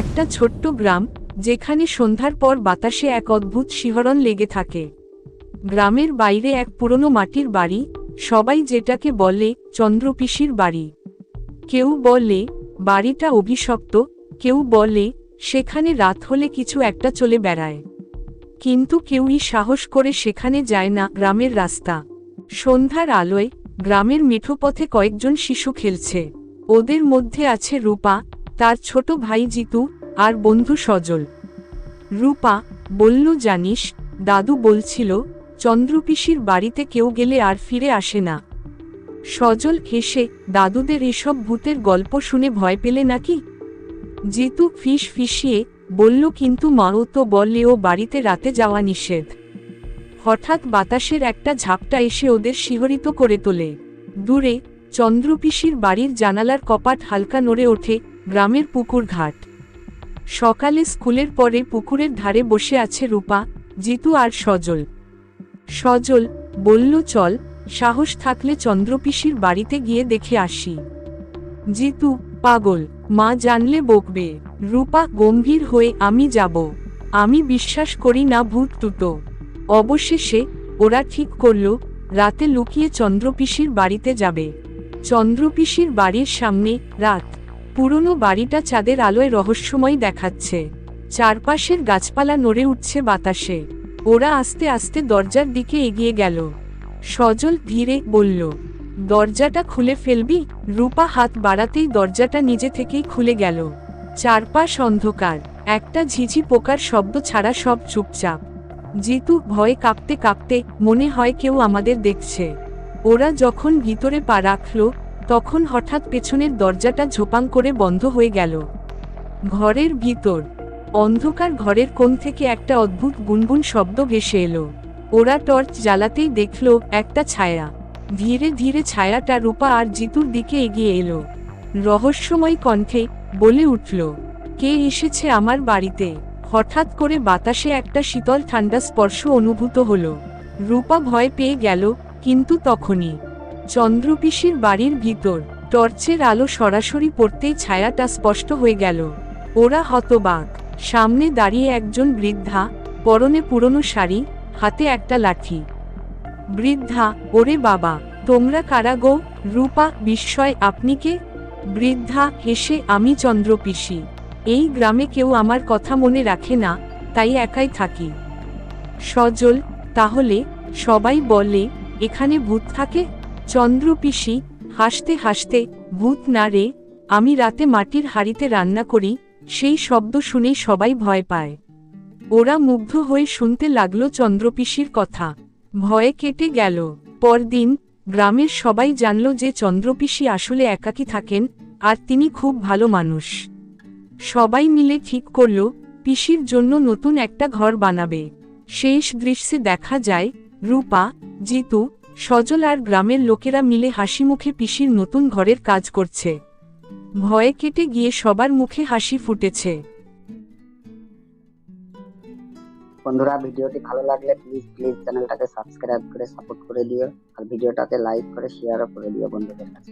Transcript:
একটা ছোট্ট গ্রাম, যেখানে সন্ধ্যার পর বাতাসে এক অদ্ভুত শিহরণ লেগে থাকে। গ্রামের বাইরে এক পুরনো মাটির বাড়ি, সবাই যেটাকে বলে চন্দ্রপিসির বাড়ি। কেউ বলে, বাড়িটা অভিশপ্ত কেউ বলে, সেখানে রাত হলে কিছু একটা চলে বেড়ায় কিন্তু কেউই সাহস করে সেখানে যায় না গ্রামের রাস্তা। সন্ধ্যার আলোয়, গ্রামের মিঠোপথে কয়েকজন শিশু খেলছে। ওদের মধ্যে আছে রূপা, তার ছোট ভাই জিতু আর বন্ধু সজল। রূপা, বলল, জানিস, দাদু বলছিল চন্দ্রপিসির বাড়িতে কেউ গেলে আর ফিরে আসে না। সজল হেসে, দাদুদের এসব ভূতের গল্প শুনে ভয় পেলে নাকি? জিতু ফিস ফিসিয়ে, বলল, কিন্তু মাও তো বললে ও বাড়িতে রাতে যাওয়া নিষেধ। হঠাৎ বাতাসের একটা ঝাপটা এসে ওদের শিহরিত করে তোলে। দূরে চন্দ্রপিসির বাড়ির জানালার কপাট হালকা নড়ে ওঠে, গ্রামের পুকুর ঘাট সকালে স্কুলের পরে পুকুরের ধারে বসে আছে রূপা, জিতু আর সজল। সজল বলল, চল, সাহস থাকলে চন্দ্রপিসির বাড়িতে গিয়ে দেখে আসি। জিতু, পাগল, মা জানলে বকবে। রূপা, গম্ভীর হয়ে আমি যাব। আমি বিশ্বাস করি না ভূত টুটো অবশেষে ওরা ঠিক করল, রাতে লুকিয়ে চন্দ্রপিসির বাড়িতে যাবে। চন্দ্রপিসির বাড়ির সামনে রাত পুরনো বাড়িটা চাঁদের আলোয় রহস্যময় দেখাচ্ছে। চারপাশের গাছপালা নড়ে উঠছে বাতাসে। ওরা আস্তে আস্তে দরজার দিকে এগিয়ে গেল। সজল ধীরে বলল, দরজাটা খুলে ফেলবি? রূপা হাত বাড়াতেই দরজাটা নিজে থেকেই খুলে গেল। চারপাশ অন্ধকার। একটা ঝিঝি পোকার শব্দ ছাড়া সব চুপচাপ। জিতু ভয়ে কাঁপতে কাঁপতে, মনে হয় কেউ আমাদের দেখছে। ওরা যখন ভিতরে পা রাখল তখন হঠাৎ পেছনের দরজাটা ঝোপাং করে বন্ধ হয়ে গেল। ঘরের ভিতর, অন্ধকার ঘরের কোণ থেকে একটা অদ্ভুত গুনগুন শব্দ ভেসে এলো। ওরা টর্চ জ্বালাতেই দেখল, একটা ছায়া। ধীরে ধীরে ছায়াটা রূপা আর জিতুর দিকে এগিয়ে এলো। রহস্যময় কণ্ঠে বলে উঠল, কে এসেছে আমার বাড়িতে? হঠাৎ করে বাতাসে একটা শীতল ঠান্ডা স্পর্শ অনুভূত হলো। রূপা ভয় পেয়ে গেল, কিন্তু তখনই চন্দ্রপিসির বাড়ির ভিতর, টর্চের আলো সরাসরি পড়তেই ছায়াটা স্পষ্ট হয়ে গেল। ওরা হতবাক। সামনে দাঁড়িয়ে একজন বৃদ্ধা, পরনে পুরনো শাড়ি, হাতে একটা লাঠি। বৃদ্ধা, ওরে বাবা, তোমরা কারা গো? রূপা, বিস্ময়, আপনি কে? বৃদ্ধা, হেসে, আমি চন্দ্রপিসি এই গ্রামে কেউ আমার কথা মনে রাখে না, তাই একাই থাকি। সজল, তাহলে, সবাই বলে, এখানে ভূত থাকে? চন্দ্রপিসি, হাসতে হাসতে, ভূত না রে, আমি রাতে মাটির হাড়িতে রান্না করি সেই শব্দ শুনেই সবাই ভয় পায়। ওরা মুগ্ধ হয়ে শুনতে লাগল চন্দ্রপিসির কথা। ভয়ে কেটে গেল। পরদিন গ্রামের সবাই জানল যে চন্দ্রপিসি আসলে একাকী থাকেন আর তিনি খুব ভালো মানুষ। সবাই মিলে ঠিক করল, পিসির জন্য নতুন একটা ঘর বানাবে। শেষ দৃশ্যে দেখা যায়, রূপা, জিতু সজল আর গ্রামের লোকেরা মিলে হাসি মুখে পিসির নতুন ঘরের কাজ করছে। ভয়ে কেটে গিয়ে সবার মুখে হাসি ফুটেছে। বন্ধুরা, ভিডিওটি ভালো লাগলে প্লিজ প্লিজ চ্যানেলটাকে সাবস্ক্রাইব করে সাপোর্ট করে দিও। আর ভিডিওটাকে লাইক করে শেয়ারও করে দিও বন্ধুদের কাছে।